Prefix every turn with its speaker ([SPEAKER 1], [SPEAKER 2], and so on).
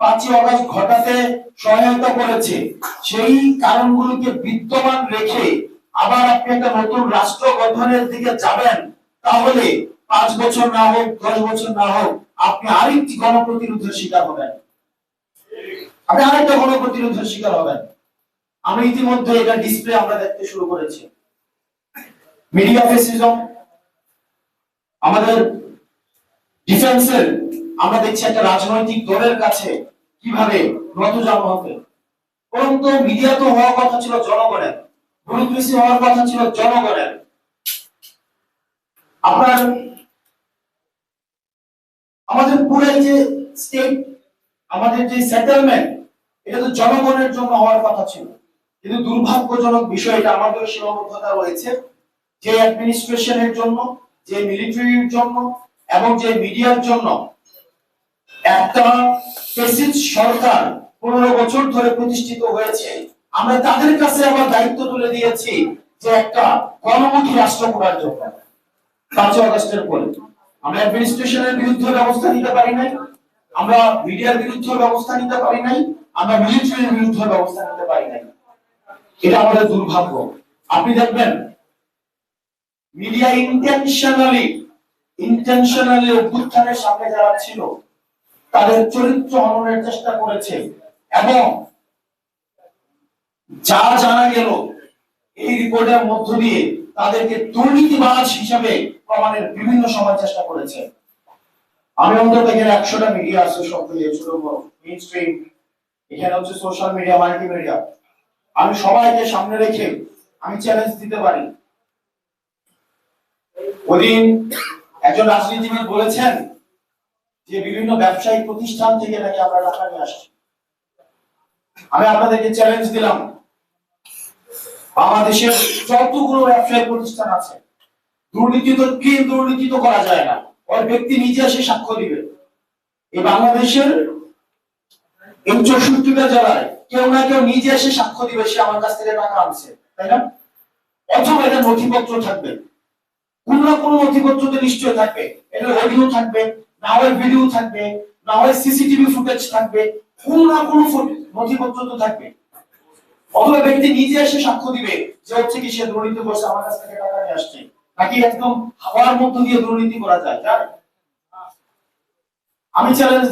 [SPEAKER 1] পাঁচই অগস্ট ঘটাতে সহায়তা করেছে। সেই কারণগুলোকে বিদ্যমান রেখে আবার আপনি একটা নতুন রাষ্ট্র গঠনের দিকে যাবেন, তাহলে পাঁচ বছর না হোক, দশ বছর না হোক, আপনি আরেকটি গণপ্রতিরোধের শিকার হবেন। আপনি আরেকটা গণপ্রতিরোধের শিকার হবেন। আমি ইতিমধ্যে এটা ডিসপ্লে আমরা দেখতে শুরু করেছি। মিডিয়া ফেসিজম আমাদের ডিফেন্সের আমরা দেখছি একটা রাজনৈতিক দলের কাছে কীভাবে নত জামা হবে। পরন্তু মিডিয়া তো হওয়ার কথা ছিল জনগণের ব্যুরোক্রেসি হওয়ার কথা ছিল জনগণের। আপনার, আমাদের পুরাই যে স্টেট আমাদের যে সেটেলমেন্ট এটা তো জনগণের জন্য হওয়ার কথা ছিল। কিন্তু দুর্ভাগ্যজনক বিষয় এটা আমাদের সীমাবদ্ধতা রয়েছে। যে অ্যাডমিনিস্ট্রেশনের জন্য, যে মিলিটারির জন্য এবং যে মিডিয়ার জন্য একটা সরকার পনেরো বছর ধরে প্রতিষ্ঠিত হয়েছে। আমরা তাদের কাছে দায়িত্ব তুলে দিয়েছি যে একটা গণমুখী রাষ্ট্র করার জন্য। পাঁচই পরে। আমরা অ্যাডমিনিস্ট্রেশনের বিরুদ্ধে ব্যবস্থা নিতে পারি নাই। আমরা মিডিয়ার বিরুদ্ধে ব্যবস্থা নিতে পারি নাই। আমরা মিলিটারির বিরুদ্ধে ব্যবস্থা নিতে পারি নাই। এটা আমাদের দুর্ভাগ্য। আপনি দেখবেন মিডিয়া ইন্টেনশনালি ইন্টেনশনালি অভ্যুত্থানের সামনে যারা ছিল তাদের চরিত্র হননের চেষ্টা করেছে। এবং যা জানা গেল, এই রিপোর্টের মধ্য দিয়ে তাদেরকে দুর্নীতিবাজ হিসাবে প্রমাণের বিভিন্ন সময় চেষ্টা করেছে। আমি অন্তত এখানে একশোটা মিডিয়া আছে, সব মিলিয়ে ছোট বড় মেইন স্ট্রিম এখানে হচ্ছে সোশ্যাল মিডিয়া মাল্টিমিডিয়া আমি সবাইকে সামনে রেখে আমি চ্যালেঞ্জ দিতে পারি। ওদিন একজন রাজনীতিবিদ বলেছেন যে বিভিন্ন ব্যবসায়িক প্রতিষ্ঠান থেকে নাকি আমরা টাকা নিয়ে আসছি। আমি আপনাদেরকে চ্যালেঞ্জ দিলাম। বাংলাদেশের যতগুলো ব্যবসায়িক প্রতিষ্ঠান আছে, দুর্নীতি তো কি দুর্নীতি তো করা যায় না। ওর ব্যক্তি নিজে এসে সাক্ষ্য দিবে। এই বাংলাদেশের এই চৌষট্টিটা জেলায় কেউ না কেউ নিজে এসে সাক্ষ্য দিবে, সে আমার কাছ থেকে টাকা আনছে, তাই না? অথবা এটা নথিপত্র থাকবে। কোন না কোন নথিপত্র তো নিশ্চয় থাকবে। এটা অডিও থাকবে। না হয় ভিডিও থাকবে, না হয় সিসিটিভি ফুটেজ থাকবে, কোন না কোন নথিপত্র তো থাকবে। অথবা ব্যক্তি নিজে এসে সাক্ষ্য দিবে যে হচ্ছে কি সে দুর্নীতি করছে, আমার কাছ থেকে টাকা নিয়ে আসছে, নাকি একদম হাওয়ার মধ্য দিয়ে দুর্নীতি করা যায় আমি চ্যালেঞ্জ